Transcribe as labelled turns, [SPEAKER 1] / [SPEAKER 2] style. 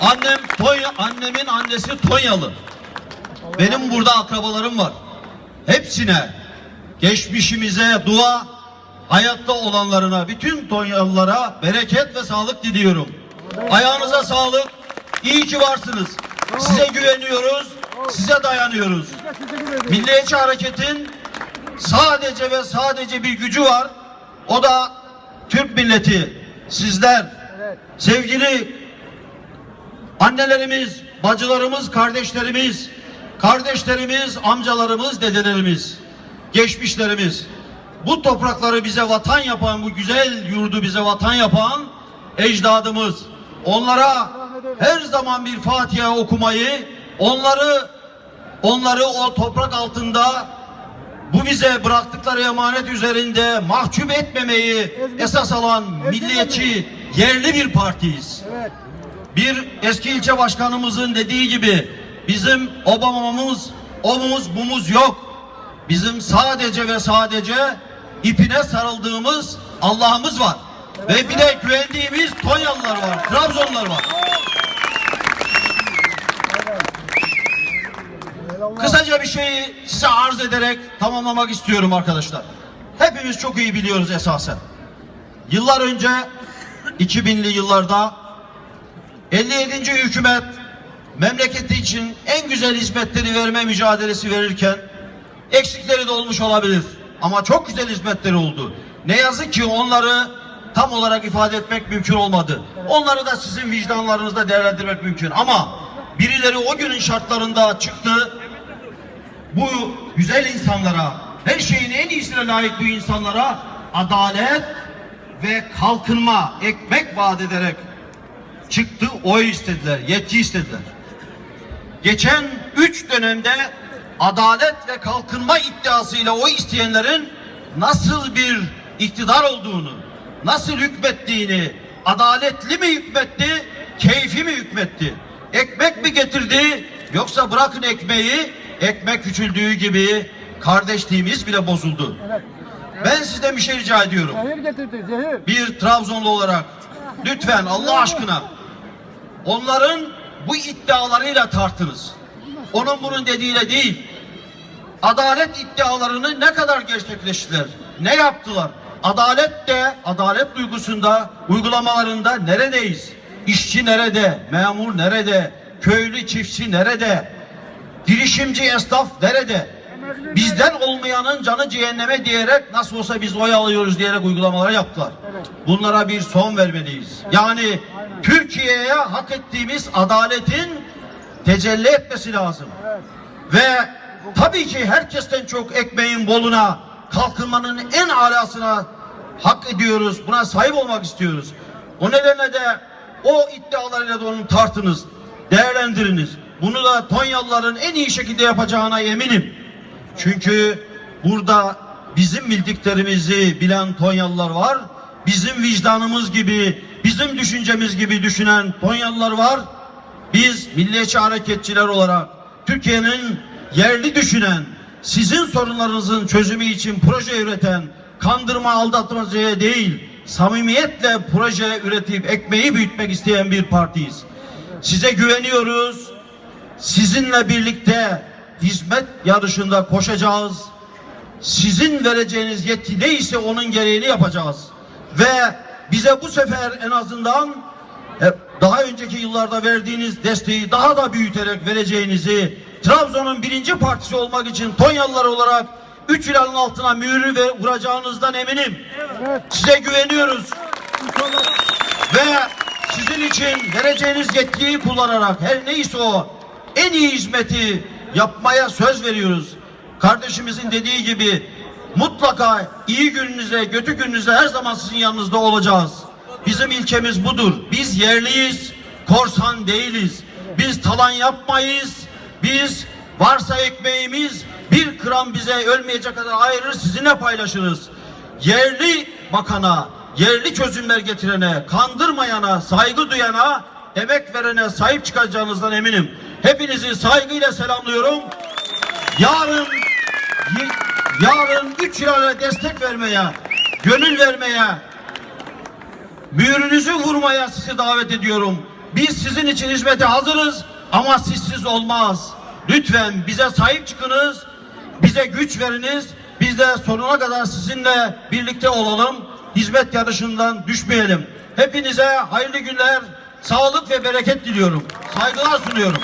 [SPEAKER 1] Annem Tonya, annemin annesi Tonyalı. Benim burada akrabalarım var. Hepsine geçmişimize dua, hayatta olanlarına, bütün Tonyalılara bereket ve sağlık diliyorum. Ayağınıza sağlık. İyi ki varsınız. Size güveniyoruz. Size dayanıyoruz. Milliyetçi Hareket'in sadece ve sadece bir gücü var. O da Türk milleti. Sizler sevgili annelerimiz, bacılarımız, kardeşlerimiz, kardeşlerimiz, amcalarımız, dedelerimiz, geçmişlerimiz. Bu toprakları bize vatan yapan, bu güzel yurdu bize vatan yapan ecdadımız. Onlara her zaman bir Fatiha okumayı, onları onları o toprak altında bu bize bıraktıkları emanet üzerinde mahcup etmemeyi esas alan milliyetçi yerli bir partiyiz.
[SPEAKER 2] Evet.
[SPEAKER 1] Bir eski ilçe başkanımızın dediği gibi bizim Obama'mız, omumuz, bumuz yok. Bizim sadece ve sadece ipine sarıldığımız Allah'ımız var. Ve bir de güvendiğimiz Tonyalılar var, Trabzonlular var. Kısaca bir şeyi size arz ederek tamamlamak istiyorum arkadaşlar. Hepimiz çok iyi biliyoruz esasen. Yıllar önce 2000'li yıllarda 57. hükümet memleketi için en güzel hizmetleri verme mücadelesi verirken eksikleri de olmuş olabilir. Ama çok güzel hizmetleri oldu. Ne yazık ki onları tam olarak ifade etmek mümkün olmadı. Onları da sizin vicdanlarınızda değerlendirmek mümkün. Ama birileri o günün şartlarında çıktı. Bu güzel insanlara, her şeyin en iyisine layık bu insanlara adalet ve kalkınma, ekmek vaat ederek çıktı, oy istediler, yetki istediler. Geçen üç dönemde adalet ve kalkınma iddiasıyla oy isteyenlerin nasıl bir iktidar olduğunu, nasıl hükmettiğini, adaletli mi hükmetti, keyfi mi hükmetti, ekmek mi getirdi, yoksa bırakın ekmeği, ekmek küçüldüğü gibi kardeşliğimiz bile bozuldu.
[SPEAKER 2] Evet.
[SPEAKER 1] Ben sizden bir şey rica ediyorum
[SPEAKER 2] Zehir getirdi zehir.
[SPEAKER 1] bir Trabzonlu olarak lütfen Allah aşkına onların bu iddialarıyla tartınız. Onun bunun dediğiyle değil. Adalet iddialarını ne kadar gerçekleştiler? Ne yaptılar? Adalet de, adalet duygusunda, uygulamalarında neredeyiz? İşçi nerede? Memur nerede? Köylü çiftçi nerede? Girişimci esnaf nerede? Bizden olmayanın canı cehenneme diyerek nasıl olsa biz oy alıyoruz diyerek uygulamalar yaptılar. Bunlara bir son vermeliyiz. Yani Türkiye'ye hak ettiğimiz adaletin tecelli etmesi lazım. Ve tabii ki herkesten çok ekmeğin boluna, kalkınmanın en alasına hak ediyoruz. Buna sahip olmak istiyoruz. O nedenle de o iddialarıyla da onu tartınız, değerlendiriniz. Bunu da Tonyalıların en iyi şekilde yapacağına eminim. Çünkü burada bizim bildiklerimizi bilen Tonyalılar var. Bizim vicdanımız gibi, bizim düşüncemiz gibi düşünen Tonyalılar var. Biz milliyetçi hareketçiler olarak Türkiye'nin yerli düşünen, sizin sorunlarınızın çözümü için proje üreten, kandırma aldatmacaya değil, samimiyetle proje üretip ekmeği büyütmek isteyen bir partiyiz. Size güveniyoruz. Sizinle birlikte hizmet yarışında koşacağız. Sizin vereceğiniz yetki neyse onun gereğini yapacağız. Ve bize bu sefer en azından e, daha önceki yıllarda verdiğiniz desteği daha da büyüterek vereceğinizi Trabzon'un birinci partisi olmak için Tonyalılar olarak üç ilanın altına mührü ve vuracağınızdan eminim.
[SPEAKER 2] Evet.
[SPEAKER 1] Size güveniyoruz. Ve sizin için vereceğiniz yetkiyi kullanarak her neyse o en iyi hizmeti yapmaya söz veriyoruz. Kardeşimizin dediği gibi mutlaka iyi gününüze, kötü gününüze her zaman sizin yanınızda olacağız. Bizim ilkemiz budur. Biz yerliyiz, korsan değiliz. Biz talan yapmayız. Biz varsa ekmeğimiz bir gram bize ölmeyecek kadar ayırır sizinle paylaşırız. Yerli bakana, yerli çözümler getirene, kandırmayana, saygı duyana, emek verene sahip çıkacağınızdan eminim. Hepinizi saygıyla selamlıyorum. Yarın yarın üç yıla destek vermeye, gönül vermeye, mührünüzü vurmaya sizi davet ediyorum. Biz sizin için hizmete hazırız ama sizsiz olmaz. Lütfen bize sahip çıkınız, bize güç veriniz. Biz de sonuna kadar sizinle birlikte olalım. Hizmet yarışından düşmeyelim. Hepinize hayırlı günler, sağlık ve bereket diliyorum. Saygılar sunuyorum.